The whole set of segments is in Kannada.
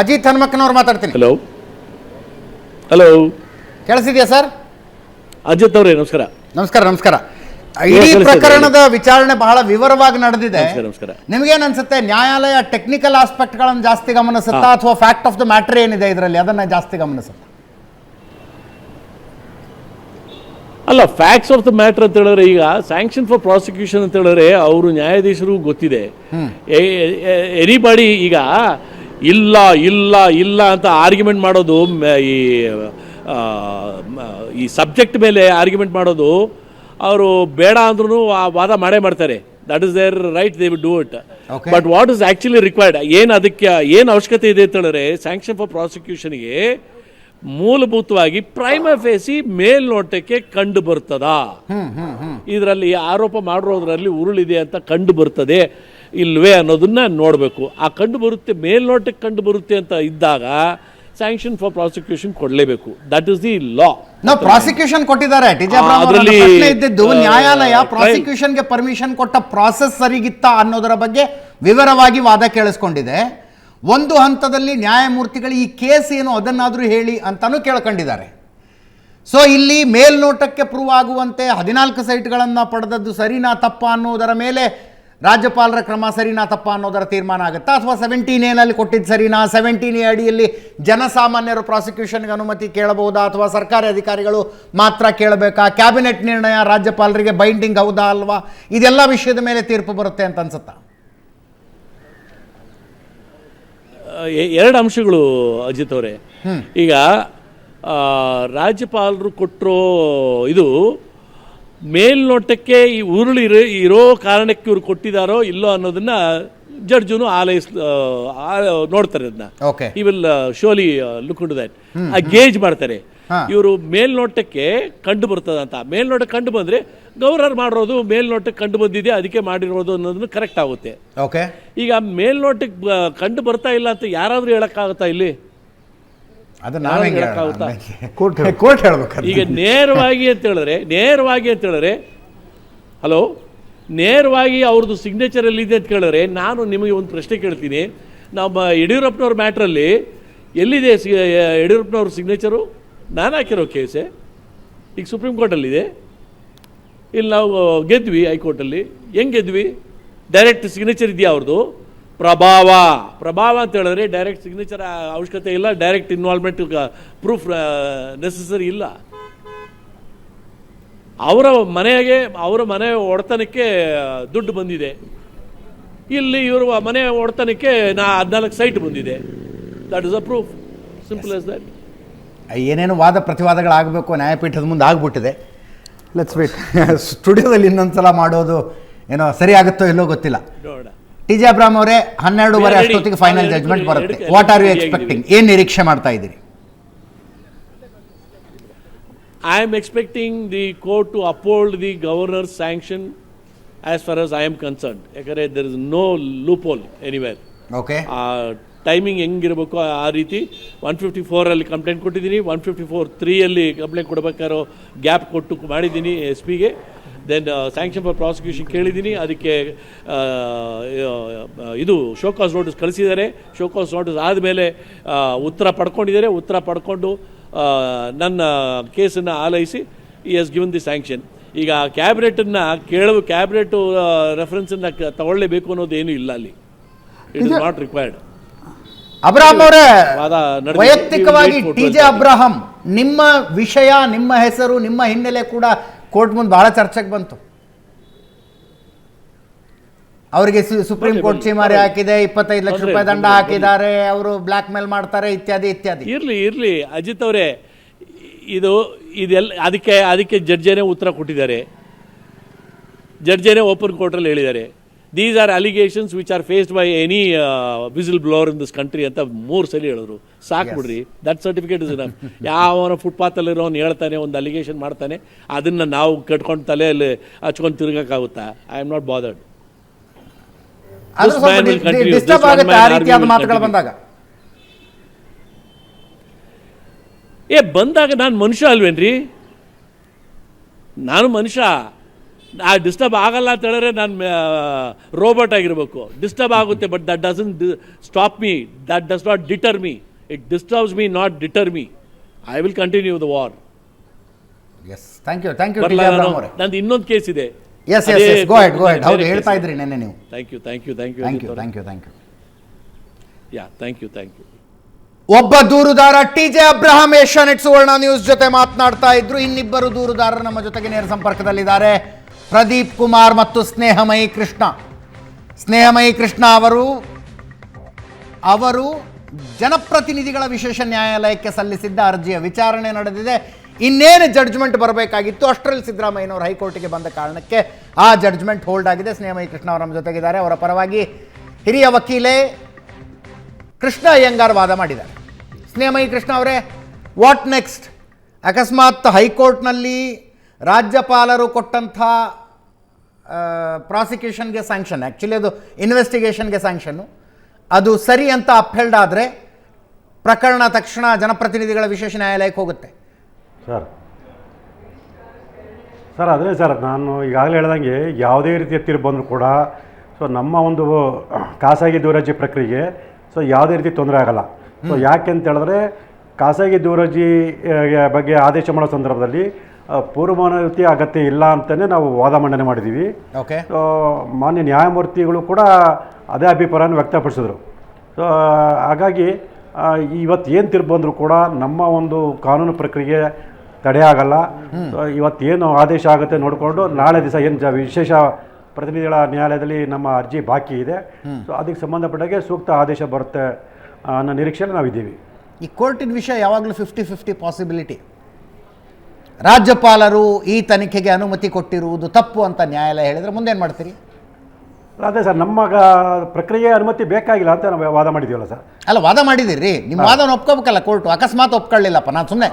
ಅಜಿತ್ ಹನುಮಕ್ಕನವ್ರು ಮಾತಾಡ್ತೀನಿ. ಹಲೋ ಹಲೋ ಕೇಳಿಸಿದ್ಯಾ ಸರ್ ಅಜಿತ್ ಅವರೇ ನಮಸ್ಕಾರ. ನಮಸ್ಕಾರ ನಮಸ್ಕಾರ. ಇಡೀ ಪ್ರಕರಣದ ವಿಚಾರಣೆ ಬಹಳ ವಿವರವಾಗಿ ನಡೆದಿದೆ. ನಿಮ್ಗೇನ್ ಅನ್ಸುತ್ತೆ ನ್ಯಾಯಾಲಯ ಟೆಕ್ನಿಕಲ್ ಆಸ್ಪೆಕ್ಟ್ಗಳನ್ನು ಜಾಸ್ತಿ ಗಮನಿಸುತ್ತಾ ಅಥವಾ ಫ್ಯಾಕ್ಟ್ ಆಫ್ ದ ಮ್ಯಾಟರ್ ಏನಿದೆ ಇದರಲ್ಲಿ? ಅದನ್ನ ಜಾಸ್ತಿ ಗಮನಿಸುತ್ತಾ? ಅಲ್ಲ ಫ್ಯಾಕ್ಟ್ಸ್ ಆಫ್ ದ ಮ್ಯಾಟರ್ ಅಂತ ಹೇಳಿದ್ರೆ ಈಗ ಸ್ಯಾಂಕ್ಷನ್ ಫಾರ್ ಪ್ರಾಸಿಕ್ಯೂಷನ್ ಅಂತ ಹೇಳಿದ್ರೆ ಅವರು ನ್ಯಾಯಾಧೀಶರು ಗೊತ್ತಿದೆ. ಎನಿಬಾಡಿ ಈಗ ಇಲ್ಲ ಇಲ್ಲ ಇಲ್ಲ ಅಂತ ಆರ್ಗ್ಯುಮೆಂಟ್ ಮಾಡೋದು ಈ ಈ ಸಬ್ಜೆಕ್ಟ್ ಮೇಲೆ ಆರ್ಗ್ಯುಮೆಂಟ್ ಮಾಡೋದು ಅವರು ಬೇಡ ಅಂದ್ರೂ ಆ ವಾದ ಮಾಡೇ ಮಾಡ್ತಾರೆ. That is their right they will do it. But what is actually required ಏನು ಅದಕ್ಕೆ ಏನು ಅವಶ್ಯಕತೆ ಇದೆ ಅಂತ ಹೇಳಿದ್ರೆ ಸ್ಯಾಂಕ್ಷನ್ ಫಾರ್ ಪ್ರಾಸಿಕ್ಯೂಷನ್ಗೆ ಮೂಲಭೂತವಾಗಿ ಪ್ರೈಮ ಫೇಸಿ ಮೇಲ್ನೋಟಕ್ಕೆ ಕಂಡು ಬರ್ತದಾ? ಇದರಲ್ಲಿ ಆರೋಪ ಮಾಡಿರೋದ್ರಲ್ಲಿ ಉರುಳಿದೆ ಅಂತ ಕಂಡು ಬರ್ತದೆ. ಇಲ್ವೇ ಅನ್ನೋದನ್ನ ನೋಡಬೇಕು. ಆ ಕಂಡು ಬರುತ್ತೆ ಮೇಲ್ನೋಟಕ್ಕೆ ಕಂಡು ಬರುತ್ತೆ ಅಂತ ಇದ್ದಾಗ ಸ್ಯಾಂಕ್ಷನ್ ಫಾರ್ ಪ್ರಾಸಿಕ್ಯೂಷನ್ ಕೊಡಲೇಬೇಕು. ದಟ್ ಇಸ್ ದಿ ಲಾ ನಾವು ಪ್ರಾಸಿಕ್ಯೂಷನ್ ಕೊಟ್ಟಿದ್ದಾರೆ. ಅದ್ರಲ್ಲಿ, ಇದ್ದಿದ್ದು ನ್ಯಾಯಾಲಯ ಪ್ರಾಸಿಕ್ಯೂಷನ್ಗೆ ಪರ್ಮಿಷನ್ ಕೊಟ್ಟ ಪ್ರಾಸೆಸ್ ಸರಿಗಿತ್ತ ಅನ್ನೋದರ ಬಗ್ಗೆ ವಿವರವಾಗಿ ವಾದ ಕೇಳಿಸ್ಕೊಂಡಿದೆ. ಒಂದು ಹಂತದಲ್ಲಿ ನ್ಯಾಯಮೂರ್ತಿಗಳು ಈ ಕೇಸ್ ಏನು ಅದನ್ನಾದರೂ ಹೇಳಿ ಅಂತಾನೂ ಕೇಳ್ಕೊಂಡಿದ್ದಾರೆ. ಸೊ ಇಲ್ಲಿ ಮೇಲ್ನೋಟಕ್ಕೆ ಪ್ರೂವ್ ಆಗುವಂತೆ ಹದಿನಾಲ್ಕು ಸೈಟ್ಗಳನ್ನು ಪಡೆದದ್ದು ಸರಿನಾ ತಪ್ಪಾ ಅನ್ನೋದರ ಮೇಲೆ ರಾಜ್ಯಪಾಲರ ಕ್ರಮ ಸರಿನಾ ತಪ್ಪ ಅನ್ನೋದರ ತೀರ್ಮಾನ ಆಗುತ್ತಾ? ಅಥವಾ ಸೆವೆಂಟೀನ್ ಏನಲ್ಲಿ ಕೊಟ್ಟಿದ್ದು ಸರಿನಾ? ಸೆವೆಂಟೀನ್ ಎ ಅಡಿಯಲ್ಲಿ ಜನಸಾಮಾನ್ಯರು ಪ್ರಾಸಿಕ್ಯೂಷನ್ಗೆ ಅನುಮತಿ ಕೇಳಬಹುದಾ? ಅಥವಾ ಸರ್ಕಾರಿ ಅಧಿಕಾರಿಗಳು ಮಾತ್ರ ಕೇಳಬೇಕಾ? ಕ್ಯಾಬಿನೆಟ್ ನಿರ್ಣಯ ರಾಜ್ಯಪಾಲರಿಗೆ ಬೈಂಡಿಂಗ್ ಹೌದಾ ಅಲ್ವಾ? ಇದೆಲ್ಲ ವಿಷಯದ ಮೇಲೆ ತೀರ್ಪು ಬರುತ್ತೆ ಅಂತ ಅನ್ಸುತ್ತಾ? ಎರಡು ಅಂಶಗಳು ಅಜಿತ್ ಅವರೇ. ಈಗ ರಾಜ್ಯಪಾಲರು ಕೊಟ್ಟರೋ ಇದು ಮೇಲ್ನೋಟಕ್ಕೆ ಈ ಉರುಳಿ ಇರೋ- ಇರೋ ಕಾರಣಕ್ಕೆ ಇವ್ರು ಕೊಟ್ಟಿದ್ದಾರೋ ಇಲ್ಲೋ ಅನ್ನೋದನ್ನ ಜಡ್ಜುನು ಆಲೈಸ್ ನೋಡ್ತಾರೆ ಅದನ್ನ ಈ will solely look to that ಆ ಗೇಜ್ ಮಾಡ್ತಾರೆ. ಇವರು ಮೇಲ್ನೋಟಕ್ಕೆ ಕಂಡು ಬರ್ತದ ಅಂತ. ಮೇಲ್ನೋಟಕ್ಕೆ ಕಂಡು ಬಂದ್ರೆ ಗೌರರ್ ಮಾಡಿರೋದು ಮೇಲ್ನೋಟಕ್ಕೆ ಕಂಡು ಬಂದಿದೆ ಅದಕ್ಕೆ ಮಾಡಿರೋದು ಅನ್ನೋದನ್ನು ಕರೆಕ್ಟ್ ಆಗುತ್ತೆ. ಓಕೆ ಈಗ ಮೇಲ್ನೋಟಕ್ಕೆ ಕಂಡು ಬರ್ತಾ ಇಲ್ಲ ಅಂತ ಯಾರಾದ್ರೂ ಹೇಳಕ್ಕಾಗುತ್ತಾ ಇಲ್ಲಿ? ಅದು ಹೇಳಕ್ಕಾಗುತ್ತಾ? ಕೋರ್ಟ್ ಕೋರ್ಟ್ ಹೇಳ್ಬೇಕು ಈಗ ನೇರವಾಗಿ ಅಂತ ಹೇಳಿದ್ರೆ ನೇರವಾಗಿ ಅಂತ ಹೇಳಿದ್ರೆ ಹಲೋ ನೇರವಾಗಿ ಅವ್ರದ್ದು ಸಿಗ್ನೇಚರ್ ಎಲ್ಲಿದೆ ಅಂತ ಕೇಳಿದ್ರೆ ನಾನು ನಿಮಗೆ ಒಂದು ಪ್ರಶ್ನೆ ಕೇಳ್ತೀನಿ. ನಮ್ಮ ಯಡಿಯೂರಪ್ಪನವ್ರ ಮ್ಯಾಟ್ರಲ್ಲಿ ಎಲ್ಲಿದೆ ಯಡಿಯೂರಪ್ಪನವ್ರ ಸಿಗ್ನೇಚರು ನಾನು ಹಾಕಿರೋ ಕೇಸೆ. ಈಗ ಸುಪ್ರೀಂ ಕೋರ್ಟಲ್ಲಿದೆ ಇಲ್ಲಿ ನಾವು ಗೆದ್ವಿ ಹೈಕೋರ್ಟಲ್ಲಿ. ಹೆಂಗೆ ಗೆದ್ವಿ? ಡೈರೆಕ್ಟ್ ಸಿಗ್ನೇಚರ್ ಇದೆಯಾ ಅವ್ರದ್ದು? ಪ್ರಭಾವ. ಪ್ರಭಾವ ಅಂತ ಹೇಳಿದ್ರೆ ಡೈರೆಕ್ಟ್ ಸಿಗ್ನೇಚರ್ ಅವಶ್ಯಕತೆ ಇಲ್ಲ. ಡೈರೆಕ್ಟ್ ಇನ್ವಾಲ್ವ್ಮೆಂಟ್ ಪ್ರೂಫ್ ನೆಸಸರಿ ಇಲ್ಲ. ಅವರ ಮನೆಗೆ ಅವರ ಮನೆ ಒಡೆತನಕ್ಕೆ ದುಡ್ಡು ಬಂದಿದೆ. ಇಲ್ಲಿ ಇವರು ಮನೆ ಒಡೆತನಕ್ಕೆ ನಾ ಹದಿನಾಲ್ಕು ಸೈಟ್ ಬಂದಿದೆ. That is a proof simple as that ಏನೇನು ವಾದ ಪ್ರತಿವಾದಗಳಾಗಬೇಕು ನ್ಯಾಯಪೀಠದ ಮುಂದೆ ಆಗ್ಬಿಟ್ಟಿದೆ. ಲೆಟ್ಸ್ ವೇಟ್ ಸ್ಟುಡಿಯೋದಲ್ಲಿ ಇನ್ನೊಂದ್ಸಲ ಮಾಡೋದು ಏನೋ ಸರಿ ಆಗುತ್ತೋ ಇಲ್ಲೋ ಗೊತ್ತಿಲ್ಲ. ನೋಡ ಟಿ ಜೆ ಅಬ್ರಾಮ್ ಅವರೇ ಹನ್ನೆರಡುವರೆ ಅಷ್ಟೊತ್ತಿಗೆ ಫೈನಲ್ ಜಜ್ಮೆಂಟ್ ಬರುತ್ತೆ. ವಾಟ್ ಆರ್ ಯು ಎಕ್ಸ್ಪೆಕ್ಟಿಂಗ್ ಏನು ನಿರೀಕ್ಷೆ ಮಾಡ್ತಾ ಇದ್ದೀರಿ? I am expecting the court to uphold the governor sanction as far as I am concerned. ಯಾಕಂದರೆ no is no loophole anywhere okay timing ಹೆಂಗಿರಬೇಕು ಆ ರೀತಿ ಒನ್ ಫಿಫ್ಟಿ ಫೋರಲ್ಲಿ ಕಂಪ್ಲೇಂಟ್ ಕೊಟ್ಟಿದ್ದೀನಿ. ಒನ್ ಫಿಫ್ಟಿ ಫೋರ್ ತ್ರೀಯಲ್ಲಿ ಕಂಪ್ಲೇಂಟ್ ಕೊಡಬೇಕಾರೋ ಗ್ಯಾಪ್ ಕೊಟ್ಟು ಮಾಡಿದ್ದೀನಿ ಎಸ್ ಪಿಗೆ ದೆನ್ ಸ್ಯಾಂಕ್ಷನ್ ಫಾರ್ ಪ್ರಾಸಿಕ್ಯೂಷನ್ ಕೇಳಿದ್ದೀನಿ. ಅದಕ್ಕೆ ಇದು ಶೋಕಾಸ್ ನೋಟಿಸ್ ಕಳಿಸಿದ್ದಾರೆ. ಶೋಕಾಸ್ ನೋಟಿಸ್ ಆದಮೇಲೆ ಉತ್ತರ ಪಡ್ಕೊಂಡಿದ್ದಾರೆ. ಉತ್ತರ ಪಡ್ಕೊಂಡು ನನ್ನ ಕೇಸನ್ನು ಆಲೈಸಿ ಈ ಎಸ್ ಗಿವನ್ ದಿ ಸ್ಯಾಂಕ್ಷನ್ ಈಗ ಕ್ಯಾಬಿನೆಟನ್ನು ಕೇಳುವ ಕ್ಯಾಬಿನೆಟ್ ರೆಫರೆನ್ಸನ್ನು ತಗೊಳ್ಳೇಬೇಕು ಅನ್ನೋದು ಏನೂ ಇಲ್ಲ ಅಲ್ಲಿ. It is not required Abraham ಅವರೇ ವೈಯಕ್ತಿಕವಾಗಿ ಟಿ ಜೆ 12. ಅಬ್ರಾಹಂ ನಿಮ್ಮ ವಿಷಯ ನಿಮ್ಮ ಹೆಸರು ನಿಮ್ಮ ಹಿನ್ನೆಲೆ ಕೂಡ ಕೋರ್ಟ್ ಮುಂದೆ ಬಹಳ ಚರ್ಚೆಗೆ ಬಂತು. ಅವರಿಗೆ ಸುಪ್ರೀಂ ಕೋರ್ಟ್ ಚೀಮಾರಿ ಹಾಕಿದೆ ಇಪ್ಪತ್ತೈದು ಲಕ್ಷ ರೂಪಾಯಿ ದಂಡ ಹಾಕಿದ್ದಾರೆ ಅವರು ಬ್ಲ್ಯಾಕ್ ಮೇಲ್ ಮಾಡ್ತಾರೆ ಇತ್ಯಾದಿ ಇತ್ಯಾದಿ. ಇರ್ಲಿ ಇರ್ಲಿ. ಅಜಿತ್ ಅವರೇ ಇದು ಇದೆಲ್ಲ ಅದಕ್ಕೆ ಅದಕ್ಕೆ ಜಡ್ಜೇನೆ ಉತ್ತರ ಕೊಟ್ಟಿದ್ದಾರೆ. ಜಡ್ಜೇನೆ ಓಪನ್ ಕೋರ್ಟಲ್ಲಿ ಹೇಳಿದ್ದಾರೆ. These are allegations which are faced by any whistle blower in this country ಅಂತ ಮೂರು ಸಲ ಹೇಳಿದ್ರು. ಸಾಕು ಬಿಡ್ರಿ. ದಟ್ ಸರ್ಟಿಫಿಕೇಟ್ ಇಸ್ ಯಾವನ ಫುಟ್ಪಾತಲ್ಲಿರೋನು ಹೇಳ್ತಾನೆ ಒಂದು ಅಲಿಗೇಷನ್ ಮಾಡ್ತಾನೆ ಅದನ್ನು ನಾವು ಕಟ್ಕೊಂಡು ತಲೆಯಲ್ಲಿ ಹಚ್ಕೊಂಡು ತಿರ್ಗಕ್ಕಾಗುತ್ತಾ? ಐ ಆಮ್ ನಾಟ್ ಬಾದರ್ಡ್ ಏ ಬಂದಾಗ ನಾನು ಮನುಷ್ಯ ಅಲ್ವೇನ್ರಿ? ನಾನು ಮನುಷ್ಯ. ಆ ಡಿಸ್ಟರ್ಬ್ ಆಗಲ್ಲ ಅಂತ ಹೇಳಿದ್ರೆ ನಾನು ರೋಬೋಟ್ ಆಗಿರಬೇಕು. ಡಿಸ್ಟರ್ಬ್ ಆಗುತ್ತೆ but that doesn't stop me that does not deter me it disturbs me not deter me I will continue the war yes thank you thank you ನಂದು ಇನ್ನೊಂದು ಕೇಸ್ ಇದೆ. Yes yes yes go ahead go ahead ಹೌದು ಹೇಳ್ತಾ ಇದ್ರಿ ನೆನ್ನೆ ನೀವು. Thank you thank you thank you thank you thank you thank you yeah thank you thank you ಒಬ್ಬ ದೂರುದಾರ T J Abraham Asianet Suvarna news ಜೊತೆ ಮಾತನಾಡ್ತಾ ಇದ್ರು. ಇನ್ನಿಬ್ಬರು ದೂರುದಾರರು ನಮ್ಮ ಜೊತೆಗೆ ನೇರ ಸಂಪರ್ಕದಲ್ಲಿದ್ದಾರೆ. ಪ್ರದೀಪ್ ಕುಮಾರ್ ಮತ್ತು ಸ್ನೇಹಮಯಿ ಕೃಷ್ಣ. ಸ್ನೇಹಮಯಿ ಕೃಷ್ಣ ಅವರು ಅವರು ಜನಪ್ರತಿನಿಧಿಗಳ ವಿಶೇಷ ನ್ಯಾಯಾಲಯಕ್ಕೆ ಸಲ್ಲಿಸಿದ್ದ ಅರ್ಜಿಯ ವಿಚಾರಣೆ ನಡೆದಿದೆ. ಇನ್ನೇನು ಜಡ್ಜ್ಮೆಂಟ್ ಬರಬೇಕಾಗಿತ್ತು? ಅಷ್ಟರಲ್ಲಿ ಸಿದ್ದರಾಮಯ್ಯನವರು ಹೈಕೋರ್ಟ್ಗೆ ಬಂದ ಕಾರಣಕ್ಕೆ ಆ ಜಡ್ಜ್ಮೆಂಟ್ ಹೋಲ್ಡ್ ಆಗಿದೆ. ಸ್ನೇಹಮಯಿ ಕೃಷ್ಣ ಅವರ ನಮ್ಮ ಜೊತೆಗಿದ್ದಾರೆ. ಅವರ ಪರವಾಗಿ ಹಿರಿಯ ವಕೀಲೆ ಕೃಷ್ಣ ಅಯ್ಯಂಗಾರ್ ವಾದ ಮಾಡಿದ್ದಾರೆ. ಸ್ನೇಹಮಯಿ ಕೃಷ್ಣ ಅವರೇ ವಾಟ್ ನೆಕ್ಸ್ಟ್ ಅಕಸ್ಮಾತ್ ಹೈಕೋರ್ಟ್ನಲ್ಲಿ ರಾಜ್ಯಪಾಲರು ಕೊಟ್ಟಂಥ ಪ್ರಾಸಿಕ್ಯೂಷನ್ಗೆ ಸ್ಯಾಂಕ್ಷನ್ ಆ್ಯಕ್ಚುಲಿ ಅದು ಇನ್ವೆಸ್ಟಿಗೇಷನ್ಗೆ ಸ್ಯಾಂಕ್ಷನ್ನು ಅದು ಸರಿ ಅಂತ ಅಪ್ಹೆಲ್ಡ್ ಆದರೆ ಪ್ರಕರಣ ತಕ್ಷಣ ಜನಪ್ರತಿನಿಧಿಗಳ ವಿಶೇಷ ನ್ಯಾಯಾಲಯಕ್ಕೆ ಹೋಗುತ್ತೆ. ಸರ್. ಸರ್ ಅದೇ ಸರ್ ನಾನು ಈಗಾಗಲೇ ಹೇಳ್ದಂಗೆ ಯಾವುದೇ ರೀತಿಯ ತೀರ್ಪು ಬಂದರೂ ಕೂಡ ಸೊ ನಮ್ಮ ಒಂದು ಖಾಸಗಿ ದೂರಜ್ಜಿ ಪ್ರಕ್ರಿಯೆ ಸೊ ಯಾವುದೇ ರೀತಿ ತೊಂದರೆ ಆಗಲ್ಲ. ಸೊ ಯಾಕೆ ಅಂತ ಹೇಳಿದ್ರೆ ಖಾಸಗಿ ದೂರಜ್ಜಿ ಬಗ್ಗೆ ಆದೇಶ ಮಾಡೋ ಸಂದರ್ಭದಲ್ಲಿ ಆ, ಪೂರ್ವಮಾನವತಿ ಅಗತ್ಯ ಇಲ್ಲ ಅಂತಲೇ ನಾವು ವಾದ ಮಂಡನೆ ಮಾಡಿದ್ದೀವಿ. ಓಕೆ. ಸೊ ಮಾನ್ಯ ನ್ಯಾಯಮೂರ್ತಿಗಳು ಕೂಡ ಅದೇ ಅಭಿಪ್ರಾಯನ ವ್ಯಕ್ತಪಡಿಸಿದ್ರು. ಸೊ ಹಾಗಾಗಿ ಇವತ್ತು ಏನು ತೀರ್ಪು ಬಂದರೂ ಕೂಡ ನಮ್ಮ ಒಂದು ಕಾನೂನು ಪ್ರಕ್ರಿಯೆ ತಡೆ ಆಗಲ್ಲ. ಇವತ್ತು ಇವತ್ತೇನು ಆದೇಶ ಆಗುತ್ತೆ ನೋಡಿಕೊಂಡು ನಾಳೆ ದಿವಸ ಏನು ಜ ವಿಶೇಷ ಪ್ರತಿನಿಧಿಗಳ ನ್ಯಾಯಾಲಯದಲ್ಲಿ ನಮ್ಮ ಅರ್ಜಿ ಬಾಕಿ ಇದೆ. ಸೊ ಅದಕ್ಕೆ ಸಂಬಂಧಪಟ್ಟಾಗೆ ಸೂಕ್ತ ಆದೇಶ ಬರುತ್ತೆ ಅನ್ನೋ ನಿರೀಕ್ಷೆಯಲ್ಲಿ ನಾವಿದ್ದೀವಿ. ಈ ಕೋರ್ಟಿನ ವಿಷಯ ಯಾವಾಗಲೂ ಫಿಫ್ಟಿ ಫಿಫ್ಟಿ ಪಾಸಿಬಿಲಿಟಿ ರಾಜ್ಯಪಾಲರು ಈ ತನಿಖೆಗೆ ಅನುಮತಿ ಕೊಟ್ಟಿರುವುದು ತಪ್ಪು ಅಂತ ನ್ಯಾಯಾಲಯ ಹೇಳಿದರೆ ಮುಂದೇನು ಮಾಡ್ತೀರಿ? ಅದೇ ಸರ್ ನಮ್ಮ ಪ್ರಕ್ರಿಯೆ ಅನುಮತಿ ಬೇಕಾಗಿಲ್ಲ ಅಂತ ನಾವು ವಾದ ಮಾಡಿದ್ದೀವಲ್ಲ ಸರ್. ಅಲ್ಲ ವಾದ ಮಾಡಿದಿರಿ ನಿಮ್ಮ ವಾದನ ಒಪ್ಕೋಬೇಕಲ್ಲ ಕೋರ್ಟು. ಅಕಸ್ಮಾತ್ ಒಪ್ಕೊಳ್ಳಿಲ್ಲಪ್ಪ ನಾನು ಸುಮ್ಮನೆ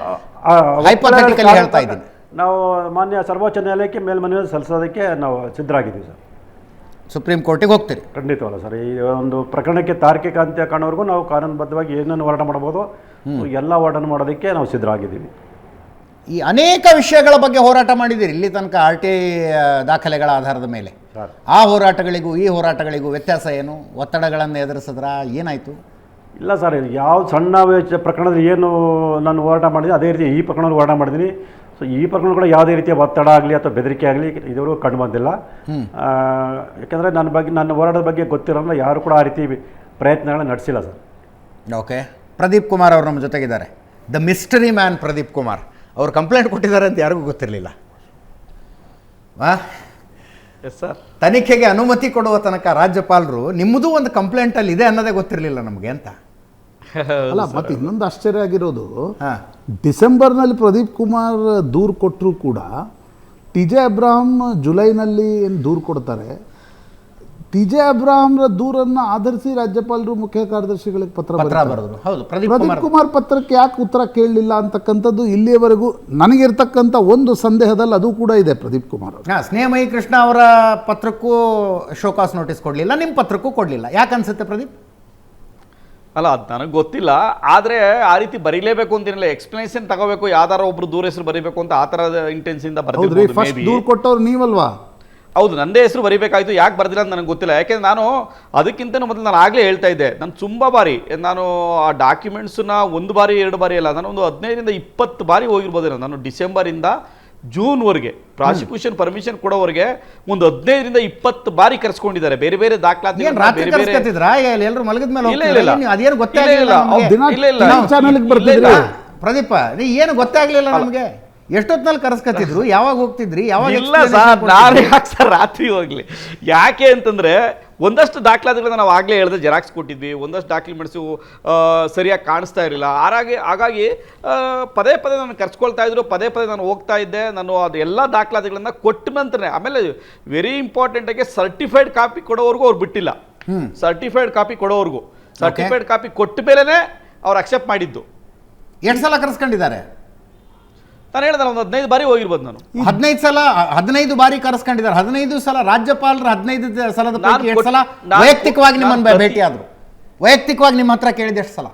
ಹೈಪೋಥೆಟಿಕಲಿ ಹೇಳ್ತಾ ಇದ್ದೀನಿ. ನಾವು ಮಾನ್ಯ ಸರ್ವೋಚ್ಚ ನ್ಯಾಯಾಲಯಕ್ಕೆ ಮೇಲ್ಮನವಿ ಸಲ್ಲಿಸೋದಕ್ಕೆ ನಾವು ಸಿದ್ಧರಾಗಿದ್ದೀವಿ ಸರ್. ಸುಪ್ರೀಂ ಕೋರ್ಟಿಗೆ ಹೋಗ್ತೀರಿ. ಖಂಡಿತವಲ್ಲ ಸರ್ ಈ ಒಂದು ಪ್ರಕರಣಕ್ಕೆ ತಾರ್ಕಿಕ ಅಂತ್ಯ ಕಾಣೋವರೆಗೂ ನಾವು ಕಾನೂನುಬದ್ಧವಾಗಿ ಏನನ್ನು ಹೋರಾಟ ಮಾಡ್ಬೋದು ಎಲ್ಲ ಹೋರಾಟ ಮಾಡೋದಕ್ಕೆ ನಾವು ಸಿದ್ಧರಾಗಿದ್ದೀವಿ. ಈ ಅನೇಕ ವಿಷಯಗಳ ಬಗ್ಗೆ ಹೋರಾಟ ಮಾಡಿದ್ದೀರಿ. ಇಲ್ಲಿ ತನಕ ಆರ್ ಟಿ ದಾಖಲೆಗಳ ಆಧಾರದ ಮೇಲೆ. ಆ ಹೋರಾಟಗಳಿಗೂ ಈ ಹೋರಾಟಗಳಿಗೂ ವ್ಯತ್ಯಾಸ ಏನು? ಒತ್ತಡಗಳನ್ನು ಎದುರಿಸಿದ್ರ? ಏನಾಯಿತು? ಇಲ್ಲ ಸರ್ ಯಾವ ಸಣ್ಣ ವೆಚ್ಚ ಪ್ರಕರಣದಲ್ಲಿ ಏನು ನಾನು ಹೋರಾಟ ಮಾಡಿದೆ ಅದೇ ರೀತಿ ಈ ಪ್ರಕರಣದಲ್ಲಿ ಹೋರಾಟ ಮಾಡಿದ್ದೀನಿ. ಸೊ ಈ ಪ್ರಕರಣ ಕೂಡ ಯಾವುದೇ ರೀತಿಯ ಒತ್ತಡ ಆಗಲಿ ಅಥವಾ ಬೆದರಿಕೆ ಆಗಲಿ ಇದುವರೆಗೂ ಕಂಡು ಬಂದಿಲ್ಲ. ಯಾಕೆಂದರೆ ಯಾಕಂದರೆ ನನ್ನ ಬಗ್ಗೆ ನನ್ನ ಹೋರಾಟದ ಬಗ್ಗೆ ಗೊತ್ತಿರೋಲ್ಲ ಯಾರು ಕೂಡ ಆ ರೀತಿ ಪ್ರಯತ್ನಗಳನ್ನ ನಡೆಸಿಲ್ಲ ಸರ್. ಓಕೆ. ಪ್ರದೀಪ್ ಕುಮಾರ್ ಅವರು ನಮ್ಮ ಜೊತೆಗಿದ್ದಾರೆ. The mystery man Pradeep Kumar. ಅವರು ಕಂಪ್ಲೇಂಟ್ ಕೊಟ್ಟಿದ್ದಾರೆ ಅಂತ ಯಾರಿಗೂ ಗೊತ್ತಿರಲಿಲ್ಲ. ವಾ? ಎಸ್ ಸರ್ ತನಿಖೆಗೆ ಅನುಮತಿ ಕೊಡುವ ತನಕ ರಾಜ್ಯಪಾಲರು ನಿಮ್ಮದು ಒಂದು ಕಂಪ್ಲೇಂಟಲ್ಲಿ ಇದೆ ಅನ್ನೋದೇ ಗೊತ್ತಿರಲಿಲ್ಲ ನಮಗೆ ಅಂತ. ಅಲ್ಲ ಮತ್ತೆ ಇನ್ನೊಂದು ಆಶ್ಚರ್ಯ ಆಗಿರೋದು ಹಾಂ. ಡಿಸೆಂಬರ್ನಲ್ಲಿ ಪ್ರದೀಪ್ ಕುಮಾರ್ ದೂರು ಕೊಟ್ಟರು ಕೂಡ ಟಿ ಜೆ ಅಬ್ರಾಹಂ ಜುಲೈನಲ್ಲಿ ಏನು ದೂರು ಕೊಡ್ತಾರೆ ಟಿ ಜೆ ಅಬ್ರಾಹಂರ ದೂರನ್ನು ಆಧರಿಸಿ ರಾಜ್ಯಪಾಲರು ಮುಖ್ಯ ಕಾರ್ಯದರ್ಶಿಗಳಿಗೆ ಪತ್ರ ಪತ್ರ ಬರೆದರು. ಹೌದು ಪ್ರದೀಪ್ ಪ್ರದೀಪ್ ಕುಮಾರ್ ಪತ್ರಕ್ಕೆ ಯಾಕೆ ಉತ್ತರ ಕೇಳಲಿಲ್ಲ ಅಂತಕ್ಕಂಥದ್ದು ಇಲ್ಲಿಯವರೆಗೂ ನನಗಿರ್ತಕ್ಕಂಥ ಒಂದು ಸಂದೇಹದಲ್ಲಿ ಅದು ಕೂಡ ಇದೆ ಪ್ರದೀಪ್ ಕುಮಾರ್ ಹಾಂ ಸ್ನೇಹಮಯಿ ಕೃಷ್ಣ ಅವರ ಪತ್ರಕ್ಕೂ ಶೋಕಾಸ್ ನೋಟಿಸ್ ಕೊಡಲಿಲ್ಲ ನಿಮ್ಮ ಪತ್ರಕ್ಕೂ ಕೊಡಲಿಲ್ಲ. ಯಾಕೆ ಅನ್ಸುತ್ತೆ ಪ್ರದೀಪ್? ಅಲ್ಲ ಅದು ನನಗೆ ಗೊತ್ತಿಲ್ಲ. ಆದರೆ ಆ ರೀತಿ ಬರೀಲೇಬೇಕು ಅಂತೇನಿಲ್ಲ ಎಕ್ಸ್ಪ್ಲನೇಷನ್ ತಗೋಬೇಕು ಯಾವ್ದಾರ ಒಬ್ರು ದೂರ ಹೆಸರು ಬರೀಬೇಕು ಅಂತ ಆ ಥರದ ಇಂಟೆನ್ಸಿಂದ. ದೂರು ಕೊಟ್ಟವ್ರು ನೀವಲ್ವಾ? ಹೌದು ನಂದೇ ಹೆಸರು ಬರೀಬೇಕಾಯಿತು ಯಾಕೆ ಬರ್ದಿಲ್ಲ ಅಂತ ನನಗೆ ಗೊತ್ತಿಲ್ಲ. ಯಾಕೆಂದ್ರೆ ನಾನು ಅದಕ್ಕಿಂತ ಮೊದಲು ನಾನು ಆಗಲೇ ಹೇಳ್ತಾ ಇದ್ದೆ ನಾನು ತುಂಬ ಬಾರಿ ನಾನು ಆ ಡಾಕ್ಯುಮೆಂಟ್ಸನ್ನ ಒಂದು ಬಾರಿ ಎರಡು ಬಾರಿ ಅಲ್ಲ ನಾನು ಒಂದು ಹದಿನೈದರಿಂದ ಇಪ್ಪತ್ತು ಬಾರಿ ಹೋಗಿರ್ಬೋದು ನಾನು ಡಿಸೆಂಬರಿಂದ ಜೂನ್ವರೆಗೆ ಪ್ರಾಸಿಕ್ಯೂಷನ್ ಪರ್ಮಿಷನ್ ಕೊಡೋವರೆಗೆ ಒಂದು ಹದಿನೈದರಿಂದ ಇಪ್ಪತ್ತು ಬಾರಿ ಕರೆಸ್ಕೊಂಡಿದ್ದಾರೆ. ಬೇರೆ ಬೇರೆ ದಾಖಲಾತಿ ಪ್ರದೀಪ ನೀ ಏನು ಗೊತ್ತೇ ಆಗ್ಲಿಲ್ಲ ನಮಗೆ? ಎಷ್ಟೊತ್ತಿನಲ್ಲಿ ಕರೆಸ್ಕತ್ತಿದ್ರು? ಯಾವಾಗ ಹೋಗ್ತಿದ್ರಿ? ಯಾವಾಗ ಇಲ್ಲ ಸರ್ ನಾನು ಯಾಕೆ ಸರ್ ರಾತ್ರಿ ಹೋಗ್ಲಿ? ಯಾಕೆ ಅಂತಂದ್ರೆ ಒಂದಷ್ಟು ದಾಖಲಾತಿಗಳನ್ನ ನಾವು ಆಗಲೇ ಹೇಳಿದ್ರೆ ಜೆರಾಕ್ಸ್ ಕೊಟ್ಟಿದ್ವಿ ಒಂದಷ್ಟು ಡಾಕ್ಯುಮೆಂಟ್ಸು ಸರಿಯಾಗಿ ಕಾಣಿಸ್ತಾ ಇರಲಿಲ್ಲ. ಹಾಗಾಗಿ ಹಾಗಾಗಿ ಪದೇ ಪದೇ ನಾನು ಕರ್ಸ್ಕೊಳ್ತಾ ಇದ್ರು ಪದೇ ಪದೇ ನಾನು ಹೋಗ್ತಾ ಇದ್ದೆ ನಾನು ಅದು ಎಲ್ಲ ದಾಖಲಾತಿಗಳನ್ನ ಕೊಟ್ಟ ನಂತರ ಆಮೇಲೆ ವೆರಿ ಇಂಪಾರ್ಟೆಂಟ್ ಆಗಿ ಸರ್ಟಿಫೈಡ್ ಕಾಪಿ ಕೊಡೋವರೆಗೂ ಅವ್ರು ಬಿಟ್ಟಿಲ್ಲ. ಸರ್ಟಿಫೈಡ್ ಕಾಪಿ ಕೊಡೋವರೆಗೂ. ಸರ್ಟಿಫೈಡ್ ಕಾಪಿ ಕೊಟ್ಟ ಮೇಲೇ ಅವ್ರು ಅಕ್ಸೆಪ್ಟ್ ಮಾಡಿದ್ದು. ಎಷ್ಟು ಸಲ ಕರ್ಸ್ಕೊಂಡಿದ್ದಾರೆ? ನಾನು ಹೇಳಿದ್ರೆ ಒಂದು ಹದಿನೈದು ಬಾರಿ ಹೋಗಿರ್ಬೋದು ನಾನು. ಹದಿನೈದು ಸಲ ಹದಿನೈದು ಬಾರಿ ಕರೆಸ್ಕೊಂಡಿದ್ದಾರೆ. ಹದಿನೈದು ಸಲ ರಾಜ್ಯಪಾಲರು ಹದಿನೈದು ಸಲದ ಪೈಕಿ ಸಲ ವೈಯಕ್ತಿಕವಾಗಿ ನಿಮ್ಮನ್ನ ಭೇಟಿ ಆದ್ರು ವೈಯಕ್ತಿಕವಾಗಿ ನಿಮ್ಮ ಹತ್ರ ಕೇಳಿದ ಎಷ್ಟು ಸಲ?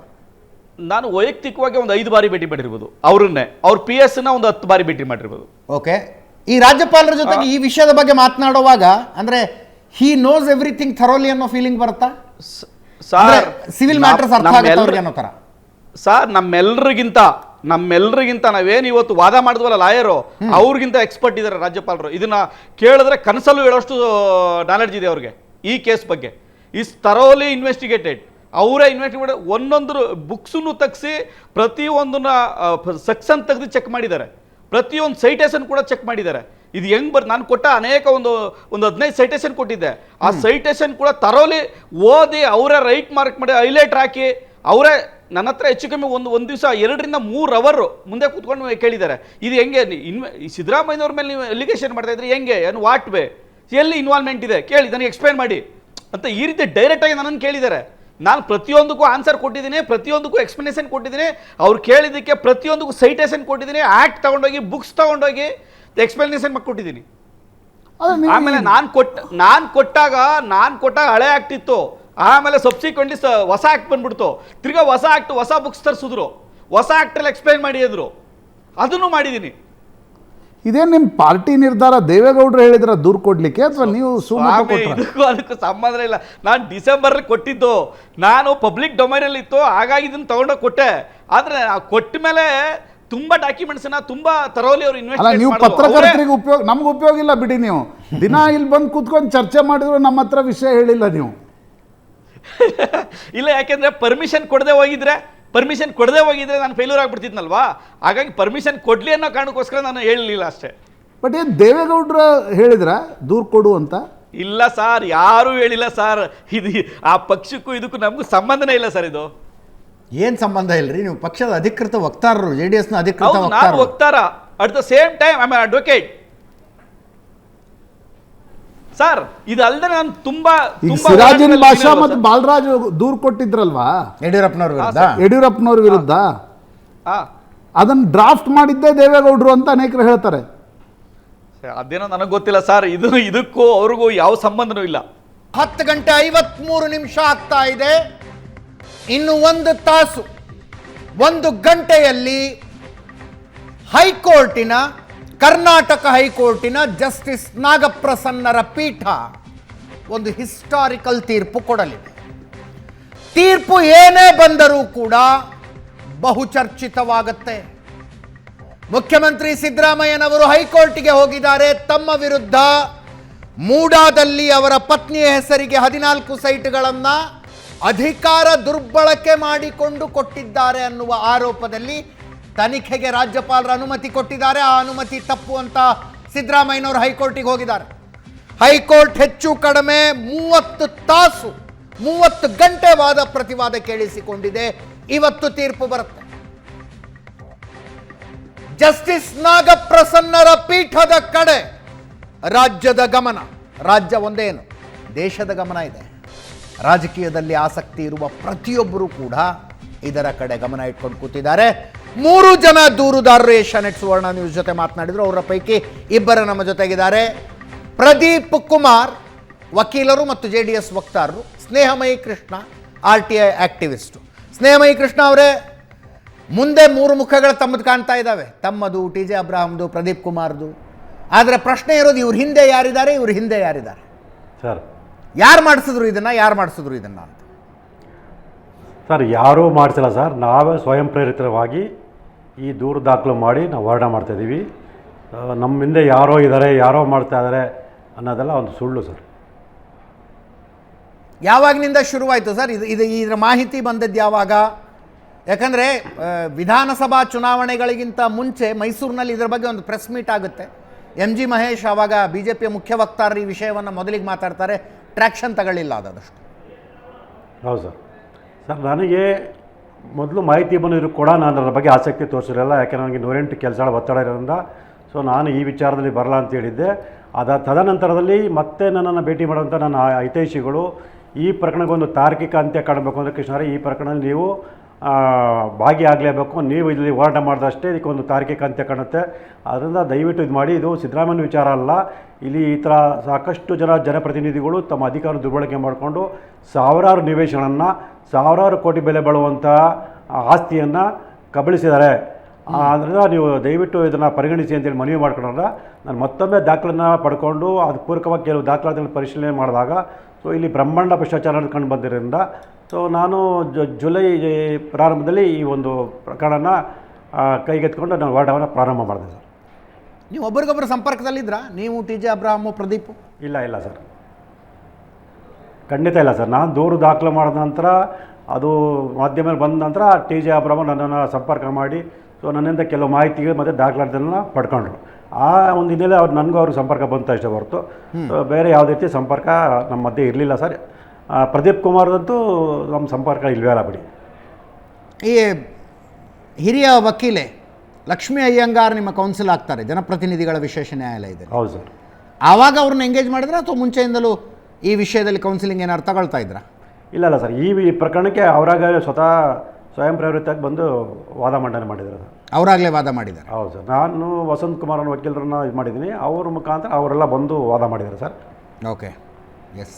ನಾನು ವೈಯಕ್ತಿಕವಾಗಿ ಒಂದು ಐದು ಬಾರಿ ಭೇಟಿ ಮಾಡಿರ್ಬೋದು. ಅವ್ರನ್ನೇ. ಅವ್ರ ಪಿ ಎಸ್ನ ಒಂದು ಹತ್ತು ಬಾರಿ ಭೇಟಿ ಮಾಡಿರ್ಬೋದು. ಓಕೆ. ಈ ರಾಜ್ಯಪಾಲರ ಜೊತೆಗೆ ಈ ವಿಷಯದ ಬಗ್ಗೆ ಮಾತನಾಡುವಾಗ ಅಂದ್ರೆ ಹಿ ನೋಸ್ ಎವ್ರಿಥಿಂಗ್ ಥರೋಲಿ ಅನ್ನೋ ಫೀಲಿಂಗ್ ಬರುತ್ತಾ? ಸರ್ ಸಿವಿಲ್ ಮ್ಯಾಟರ್ಸ್ ಅರ್ಥ ಆಗುತ್ತೆ ಅವ್ರಿಗೆ ಅನ್ನೋ ತರ? ಸರ್ ನಮ್ಮೆಲ್ಲರಿಗಿಂತ ನಮ್ಮೆಲ್ಲರಿಗಿಂತ ನಾವೇನು ಇವತ್ತು ವಾದ ಮಾಡಿದ್ವಲ್ಲ ಲಾಯರು ಅವ್ರಿಗಿಂತ ಎಕ್ಸ್ಪರ್ಟ್ ಇದ್ದಾರೆ ರಾಜ್ಯಪಾಲರು. ಇದನ್ನ ಕೇಳಿದ್ರೆ ಕನಸಲ್ಲೂ ಹೇಳೋಷ್ಟು ನಾಲೆಡ್ಜ್ ಇದೆ ಅವ್ರಿಗೆ ಈ ಕೇಸ್ ಬಗ್ಗೆ. ಇಸ್ ತರೋಲಿ ಇನ್ವೆಸ್ಟಿಗೇಟೆಡ್ ಅವರೇ ಇನ್ವೆಸ್ಟಿಗೇಟ್ ಒಂದೊಂದು ಬುಕ್ಸನ್ನು ತೆಗ್ಸಿ ಪ್ರತಿಯೊಂದನ್ನ ಸೆಕ್ಷನ್ ತೆಗೆದು ಚೆಕ್ ಮಾಡಿದ್ದಾರೆ. ಪ್ರತಿಯೊಂದು ಸೈಟೇಷನ್ ಕೂಡ ಚೆಕ್ ಮಾಡಿದ್ದಾರೆ. ಇದು ಹೆಂಗ್ ಬರ್ ನಾನು ಕೊಟ್ಟ ಅನೇಕ ಒಂದು ಒಂದು ಹದಿನೈದು ಸೈಟೇಷನ್ ಕೊಟ್ಟಿದ್ದೆ. ಆ ಸೈಟೇಷನ್ ಕೂಡ ತರೋಲಿ ಓದಿ ಅವರೇ ರೈಟ್ ಮಾರ್ಕ್ ಮಾಡಿ ಹೈಲೈಟ್ ಹಾಕಿ ಅವರೇ ನನ್ನ ಹತ್ರ ಹೆಚ್ಚು ಕಮ್ಮಿ ಒಂದು ಒಂದು ದಿವಸ ಎರಡರಿಂದ ಮೂರು ಅವರು ಮುಂದೆ ಕೂತ್ಕೊಂಡು ಕೇಳಿದ್ದಾರೆ. ಇದು ಹೆಂಗೆ ಇನ್ವೆ ಈ ಸಿದ್ದರಾಮಯ್ಯನವ್ರ ಮೇಲೆ ನೀವು ಎಲಿಗೇಷನ್ ಮಾಡ್ತಾ ಇದ್ರೆ ಹೆಂಗೆ? ಏನು ವಾಟ್ ವೇ ಎಲ್ಲಿ ಇನ್ವಾಲ್ವ್ಮೆಂಟ್ ಇದೆ? ಕೇಳಿ ನನಗೆ ಎಕ್ಸ್ಪ್ಲೈನ್ ಮಾಡಿ. ಅಂತ ಈ ರೀತಿ ಡೈರೆಕ್ಟಾಗಿ ನನ್ನನ್ನು ಕೇಳಿದ್ದಾರೆ. ನಾನು ಪ್ರತಿಯೊಂದಕ್ಕೂ ಆನ್ಸರ್ ಕೊಟ್ಟಿದ್ದೀನಿ ಪ್ರತಿಯೊಂದಕ್ಕೂ ಎಕ್ಸ್ಪ್ಲನೇಷನ್ ಕೊಟ್ಟಿದ್ದೀನಿ. ಅವ್ರು ಕೇಳಿದ್ದಕ್ಕೆ ಪ್ರತಿಯೊಂದಕ್ಕೂ ಸೈಟೇಷನ್ ಕೊಟ್ಟಿದ್ದೀನಿ ಆ್ಯಕ್ಟ್ ತೊಗೊಂಡೋಗಿ ಬುಕ್ಸ್ ತೊಗೊಂಡೋಗಿ ಎಕ್ಸ್ಪ್ಲನೇಷನ್ ಮಾಡಿ ಕೊಟ್ಟಿದ್ದೀನಿ. ಆಮೇಲೆ ನಾನು ಕೊಟ್ಟ ನಾನು ಕೊಟ್ಟಾಗ ನಾನು ಕೊಟ್ಟಾಗ ಹಳೆ ಆ್ಯಕ್ಟ್ ಇತ್ತು. ಆಮೇಲೆ ಸಬ್ಸಿಕ್ವೆಂಟ್ಲಿ ಹೊಸ ಆ್ಯಕ್ಟ್ ಬಂದ್ಬಿಡ್ತು. ತಿರ್ಗಾ ಹೊಸ ಆ್ಯಕ್ಟ್ ಹೊಸ ಬುಕ್ಸ್ ತರಿಸಿದ್ರು. ಹೊಸ ಆ್ಯಕ್ಟ್ರಲ್ಲಿ ಎಕ್ಸ್ಪ್ಲೈನ್ ಮಾಡಿ ಎದುರು ಅದನ್ನು ಮಾಡಿದ್ದೀನಿ ಇದೇನ್ ನಿಮ್ಮ ಪಾರ್ಟಿ ನಿರ್ಧಾರ ದೇವೇಗೌಡರು ಹೇಳಿದ್ರ ದೂರು ಕೊಡ್ಲಿಕ್ಕೆ ಅಥವಾ ನೀವು ಸುಮ್ಮನೆ ಇದಕ್ಕೂ ಅದಕ್ಕೂ ಸಂಬಂಧ ಇಲ್ಲ. ನಾನು ಡಿಸೆಂಬರ್ ಕೊಟ್ಟಿದ್ದು. ನಾನು ಪಬ್ಲಿಕ್ ಡೊಮೈನಲ್ಲಿ ಇತ್ತು. ಹಾಗಾಗಿ ಇದನ್ನು ತಗೊಂಡೋಗಿ ಕೊಟ್ಟೆ. ಆದರೆ ಕೊಟ್ಟ ಮೇಲೆ ತುಂಬಾ ಡಾಕ್ಯುಮೆಂಟ್ಸ್ ತುಂಬಾ ತರೋಲಿ ಅವರು ಅಲ್ಲ ನೀವು ಇನ್ವೆಸ್ಟ್ ಪತ್ರಕರ್ತರಿಗೆ ಉಪಯೋಗ ನಮ್ಗೆ ಉಪಯೋಗ ಇಲ್ಲ ಬಿಡಿ ನೀವು. ದಿನ ಇಲ್ಲಿ ಬಂದು ಕೂತ್ಕೊಂಡು ಚರ್ಚೆ ಮಾಡಿದ್ರು ನಮ್ಮ ಹತ್ರ ವಿಷಯ ಹೇಳಿಲ್ಲ ನೀವು. ಇಲ್ಲ ಯಾಕೆಂದರೆ ಪರ್ಮಿಷನ್ ಕೊಡದೆ ಹೋಗಿದ್ರೆ ಪರ್ಮಿಷನ್ ಕೊಡದೆ ಹೋಗಿದ್ರೆ ನಾನು ಫೇಲ್ಯೂರ್ ಆಗಿಬಿಡ್ತಿದ್ನಲ್ವಾ? ಹಾಗಾಗಿ ಪರ್ಮಿಷನ್ ಕೊಡ್ಲಿ ಅನ್ನೋ ಕಾರಣಕ್ಕೋಸ್ಕರ ನಾನು ಹೇಳಲಿಲ್ಲ ಅಷ್ಟೇ. ಬಟ್ ಏನು ದೇವೇಗೌಡ್ರ ಹೇಳಿದ್ರ? ದೂರು ಕೊಡು ಅಂತ? ಇಲ್ಲ ಸರ್ ಯಾರೂ ಹೇಳಿಲ್ಲ ಸರ್. ಇದು ಆ ಪಕ್ಷಕ್ಕೂ ಇದಕ್ಕೂ ನಮಗೂ ಸಂಬಂಧನೇ ಇಲ್ಲ ಸರ್ ಇದು. ಏನು ಸಂಬಂಧ ಇಲ್ರಿ? ನೀವು ಪಕ್ಷದ ಅಧಿಕೃತ ವಕ್ತಾರರು ಜೆ ಡಿ ಎಸ್ನ ಅಧಿಕೃತ ವಕ್ತಾರ ನಾನು ವಕ್ತಾರರು. ಹೋಗ್ತಾರ at the same time I advocate sir ಇದಲ್ಲದೆ ನಾನು ತುಂಬಾ ಈಗ ತುಂಬಾ ಸಿರಾಜಿನ್ ಹೋರಾಟದಲ್ಲಿ ಇದ್ದೀನಲ್ವಾ ಮತ್ತು? ಬಾಲರಾಜ್ ದೂರು ಕೊಟ್ಟಿದ್ರಲ್ವಾ? ಯಡಿಯೂರಪ್ಪನವ್ರ ವಿರುದ್ಧ? ಯಡಿಯೂರಪ್ಪನವ್ರ ವಿರುದ್ಧ? ಹಾ. ಅದನ್ನ ಡ್ರಾಫ್ಟ್ ಮಾಡಿದ್ದೇ ದೇವೇಗೌಡರು ಅಂತ ಅನೇಕರು ಹೇಳ್ತಾರೆ. ಅದೇನೋ ನನಗೆ ಗೊತ್ತಿಲ್ಲ ಸರ್ ಇದು ಇದಕ್ಕೂ ಅವ್ರಿಗೂ ಯಾವ ಸಂಬಂಧನೂ ಇಲ್ಲ. ಹತ್ತು ಗಂಟೆ ಐವತ್ಮೂರು ನಿಮಿಷ ಆಗ್ತಾ ಇದೆ. ಇನ್ನು ಒಂದು ತಾಸು. ಒಂದು ಗಂಟೆಯಲ್ಲಿ ಹೈಕೋರ್ಟಿನ ಕರ್ನಾಟಕ ಹೈಕೋರ್ಟಿನ ಜಸ್ಟಿಸ್ ನಾಗಪ್ರಸನ್ನರ ಪೀಠ ಒಂದು ಹಿಸ್ಟಾರಿಕಲ್ ತೀರ್ಪು ಕೊಡಲಿದೆ. ತೀರ್ಪು ಏನೇ ಬಂದರೂ ಕೂಡ ಬಹುಚರ್ಚಿತವಾಗುತ್ತೆ. ಮುಖ್ಯಮಂತ್ರಿ ಸಿದ್ದರಾಮಯ್ಯನವರು ಹೈಕೋರ್ಟ್ಗೆ ಹೋಗಿದ್ದಾರೆ. ತಮ್ಮ ವಿರುದ್ಧ ಮೂಡಾದಲ್ಲಿ ಅವರ ಪತ್ನಿಯ ಹೆಸರಿಗೆ ಹದಿನಾಲ್ಕು ಸೈಟ್ಗಳನ್ನು ಅಧಿಕಾರ ದುರ್ಬಳಕೆ ಮಾಡಿಕೊಂಡು ಕೊಟ್ಟಿದ್ದಾರೆ ಅನ್ನುವ ಆರೋಪದಲ್ಲಿ ತನಿಖೆಗೆ ರಾಜ್ಯಪಾಲರ ಅನುಮತಿ ಕೊಟ್ಟಿದ್ದಾರೆ. ಆ ಅನುಮತಿ ತಪ್ಪು ಅಂತ ಸಿದ್ದರಾಮಯ್ಯನವರು ಹೈಕೋರ್ಟಿಗೆ ಹೋಗಿದ್ದಾರೆ. ಹೈಕೋರ್ಟ್ ಹೆಚ್ಚು ಕಡಿಮೆ ಮೂವತ್ತು ತಾಸು, ಮೂವತ್ತು ಗಂಟೆ ವಾದ ಪ್ರತಿವಾದ ಕೇಳಿಸಿಕೊಂಡಿದೆ. ಇವತ್ತು ತೀರ್ಪು ಬರುತ್ತೆ. ಜಸ್ಟಿಸ್ ನಾಗಪ್ರಸನ್ನರ ಪೀಠದ ಕಡೆ ರಾಜ್ಯದ ಗಮನ, ರಾಜ್ಯ ಒಂದೇನು ದೇಶದ ಗಮನ ಇದೆ. ರಾಜಕೀಯದಲ್ಲಿ ಆಸಕ್ತಿ ಇರುವ ಪ್ರತಿಯೊಬ್ಬರೂ ಕೂಡ ಇದರ ಕಡೆ ಗಮನ ಇಟ್ಕೊಂಡು ಕೂತಿದ್ದಾರೆ. ಮೂರು ಜನ ದೂರುದಾರರು ಏಷ್ಯಾನೆಟ್ ಸುವರ್ಣ ನ್ಯೂಸ್ ಜೊತೆ ಮಾತನಾಡಿದ್ರು. ಅವರ ಪೈಕಿ ಇಬ್ಬರು ನಮ್ಮ ಜೊತೆಗಿದ್ದಾರೆ. ಪ್ರದೀಪ್ ಕುಮಾರ್ ವಕೀಲರು ಮತ್ತು ಜೆ ಡಿ ಎಸ್ ವಕ್ತಾರರು. Snehamayi Krishna R T I activist Snehamayi Krishna ಅವರೇ ಮುಂದೆ ಮೂರು ಮುಖಗಳು ತಮ್ಮದು ಕಾಣ್ತಾ ಇದ್ದಾವೆ. ತಮ್ಮದು ಟಿ ಜೆ ಅಬ್ರಾಹಮ್ದು ಪ್ರದೀಪ್ ಕುಮಾರ್ದು. ಆದರೆ ಪ್ರಶ್ನೆ ಇರೋದು ಇವ್ರ ಹಿಂದೆ ಯಾರಿದ್ದಾರೆ ಇವ್ರ ಹಿಂದೆ ಯಾರಿದ್ದಾರೆ? ಸರ್. ಯಾರು ಮಾಡಿಸಿದ್ರು ಇದನ್ನ ಯಾರು ಮಾಡಿಸಿದ್ರು ಇದನ್ನ ಅಂತ? ಸರ್ ಯಾರೂ ಮಾಡಿಸಿಲ್ಲ ಸರ್. ನಾವೇ ಸ್ವಯಂ ಪ್ರೇರಿತವಾಗಿ ಈ ದೂರು ದಾಖಲು ಮಾಡಿ ನಾವು ಹೋರಾಟ ಮಾಡ್ತಾಯಿದ್ದೀವಿ ನಮ್ಮ ಹಿಂದೆ ಯಾರೋ ಇದ್ದಾರೆ ಯಾರೋ ಮಾಡ್ತಾ ಇದ್ದಾರೆ ಅನ್ನೋದೆಲ್ಲ ಒಂದು ಸುಳ್ಳು ಸರ್. ಯಾವಾಗಿನಿಂದ ಶುರುವಾಯಿತು ಸರ್? ಇದು ಇದು ಇದರ ಮಾಹಿತಿ ಬಂದದ್ದು ಯಾವಾಗ? ಯಾಕಂದರೆ ವಿಧಾನಸಭಾ ಚುನಾವಣೆಗಳಿಗಿಂತ ಮುಂಚೆ ಮೈಸೂರಿನಲ್ಲಿ ಇದರ ಬಗ್ಗೆ ಒಂದು ಪ್ರೆಸ್ ಮೀಟ್ ಆಗುತ್ತೆ. ಎಂ ಜಿ ಮಹೇಶ್ ಆವಾಗ ಬಿ ಜೆ ಪಿಯ ಮುಖ್ಯ ವಕ್ತಾರರು ಈ ವಿಷಯವನ್ನು ಮೊದಲಿಗೆ ಮಾತಾಡ್ತಾರೆ. ಟ್ರ್ಯಾಕ್ಷನ್ ತಗೊಳ್ಳಿಲ್ಲ ಅದಷ್ಟು ಹೌದು ಸರ್. ಸರ್ ನನಗೆ ಮೊದಲು ಮಾಹಿತಿ ಬಂದಿದ್ರು ಕೂಡ ನಾನು ಅದರ ಬಗ್ಗೆ ಆಸಕ್ತಿ ತೋರಿಸಿರಲ್ಲ ಯಾಕೆಂದರೆ ನನಗೆ ನೂರೆಂಟು ಕೆಲಸಗಳ ಒತ್ತಡ ಇರೋದ್ರಿಂದ. ಸೊ ನಾನು ಈ ವಿಚಾರದಲ್ಲಿ ಬರಲ್ಲ ಅಂತ ಹೇಳಿದ್ದೆ. ಅದ ತದನಂತರದಲ್ಲಿ ಮತ್ತೆ ನನ್ನನ್ನು ಭೇಟಿ ಮಾಡುವಂಥ ನನ್ನ ಹಿತೈಷಿಗಳು ಈ ಪ್ರಕರಣಕ್ಕೊಂದು ತಾರ್ಕಿಕ ಅಂತ್ಯ ಕಾಣಬೇಕು ಅಂದರೆ ಕೃಷ್ಣರೇ ಈ ಪ್ರಕರಣದಲ್ಲಿ ನೀವು ಭಾಗಿಯಾಗಲೇಬೇಕು ನೀವು ಇಲ್ಲಿ ಹೋರಾಟ ಮಾಡಿದಷ್ಟೇ ಇದಕ್ಕೊಂದು ತಾರ್ಕಿಕ ಅಂತ್ಯ ಕಾಣುತ್ತೆ. ಅದರಿಂದ ದಯವಿಟ್ಟು ಇದು ಮಾಡಿ. ಇದು ಸಿದ್ದರಾಮಯ್ಯನ ವಿಚಾರ ಅಲ್ಲ. ಇಲ್ಲಿ ಈ ಥರ ಸಾಕಷ್ಟು ಜನ ಜನಪ್ರತಿನಿಧಿಗಳು ತಮ್ಮ ಅಧಿಕಾರ ದುರ್ಬಳಕೆ ಮಾಡಿಕೊಂಡು ಸಾವಿರಾರು ನಿವೇಶನವನ್ನು ಸಾವಿರಾರು ಕೋಟಿ ಬೆಲೆ ಬಾಳುವಂಥ ಆಸ್ತಿಯನ್ನು ಕಬಳಿಸಿದ್ದಾರೆ. ಆದ್ದರಿಂದ ನೀವು ದಯವಿಟ್ಟು ಇದನ್ನು ಪರಿಗಣಿಸಿ ಅಂತೇಳಿ ಮನವಿ ಮಾಡ್ಕೊಂಡ್ರೆ ನಾನು ಮತ್ತೊಮ್ಮೆ ದಾಖಲನ್ನು ಪಡ್ಕೊಂಡು ಅದು ಪೂರಕವಾಗಿ ಕೆಲವು ದಾಖಲಾತಿಗಳನ್ನು ಪರಿಶೀಲನೆ ಮಾಡಿದಾಗ, ಸೊ ಇಲ್ಲಿ ಬ್ರಹ್ಮಾಂಡ ಭ್ರಷ್ಟಾಚಾರ ಕಂಡು ಬಂದಿರೋದ್ರಿಂದ ಸೊ ನಾನು ಜು ಜುಲೈ ಪ್ರಾರಂಭದಲ್ಲಿ ಈ ಒಂದು ಪ್ರಕರಣನ ಕೈಗೆತ್ತಿಕೊಂಡು ಕೈಗೆತ್ಕೊಂಡು ನಾನು ಹೋರಾಟವನ್ನು ಪ್ರಾರಂಭ ಮಾಡಿದೆ ಸರ್. ನೀವು ಒಬ್ರಿಗೊಬ್ಬರು ಸಂಪರ್ಕದಲ್ಲಿದ್ರಾ? ನೀವು ಟಿ ಜೆ ಅಬ್ರಾಹಮು ಪ್ರದೀಪ್? ಇಲ್ಲ ಇಲ್ಲ ಸರ್. ಖಂಡಿತ ಇಲ್ಲ ಸರ್. ನಾನು ದೂರು ದಾಖಲು ಮಾಡಿದ ನಂತರ ಅದು ಮಾಧ್ಯಮದಲ್ಲಿ ಬಂದ ನಂತರ ಟಿ ಜೆ ಅಬ್ರಾಹ್ಮ ನನ್ನನ್ನು ಸಂಪರ್ಕ ಮಾಡಿ ಸೊ ನನ್ನಿಂದ ಕೆಲವು ಮಾಹಿತಿಗಳು ಮತ್ತು ದಾಖಲಾತಿಗಳನ್ನ ಪಡ್ಕೊಂಡ್ರು. ಆ ಒಂದು ಹಿನ್ನೆಲೆ ಅವ್ರು ನನಗೂ ಅವ್ರಿಗೆ ಸಂಪರ್ಕ ಬಂತ ಇಷ್ಟ ಹೊರತು ಸೊ ಬೇರೆ ಯಾವುದೇ ರೀತಿ ಸಂಪರ್ಕ ನಮ್ಮ ಮಧ್ಯೆ ಇರಲಿಲ್ಲ ಸರ್. ಪ್ರದೀಪ್ ಕುಮಾರ್ದಂತೂ ನಮ್ಮ ಸಂಪರ್ಕ ಇಲ್ವೇ ಅಲ್ಲ ಬಿಡಿ. ಈ ಹಿರಿಯ ವಕೀಲೆ ಲಕ್ಷ್ಮೀ ಅಯ್ಯಂಗಾರ್ ನಿಮ್ಮ ಕೌನ್ಸಿಲ್ ಆಗ್ತಾರೆ ಜನಪ್ರತಿನಿಧಿಗಳ ವಿಶೇಷ ನ್ಯಾಯಾಲಯದಲ್ಲಿ. ಹೌದು ಸರ್. ಆವಾಗ ಅವ್ರನ್ನ ಎಂಗೇಜ್ ಮಾಡಿದ್ರೆ ಅಥವಾ ಮುಂಚೆಯಿಂದಲೂ ಈ ವಿಷಯದಲ್ಲಿ ಕೌನ್ಸಿಲಿಂಗ್ ಏನಾದ್ರು ತಗೊಳ್ತಾ ಇದ್ರಾ? ಇಲ್ಲ ಅಲ್ಲ ಸರ್ ಈ ಈ ಪ್ರಕರಣಕ್ಕೆ ಅವರಾಗ ಸ್ವತಃ ಸ್ವಯಂ ಪ್ರೇರಿತಾಗಿ ಬಂದು ವಾದ ಮಂಡನೆ ಮಾಡಿದ್ರು. ಸರ್ ಅವರಾಗಲೇ ವಾದ ಮಾಡಿದ್ದಾರೆ ಹೌದು ಸರ್ ನಾನು ವಸಂತ್ ಕುಮಾರ್ ಅನ್ನೋ ವಕೀಲರನ್ನ ಇದು ಮಾಡಿದ್ದೀನಿ ಅವ್ರ ಮುಖಾಂತರ ಅವರೆಲ್ಲ ಬಂದು ವಾದ ಮಾಡಿದ್ದಾರೆ sir. Okay yes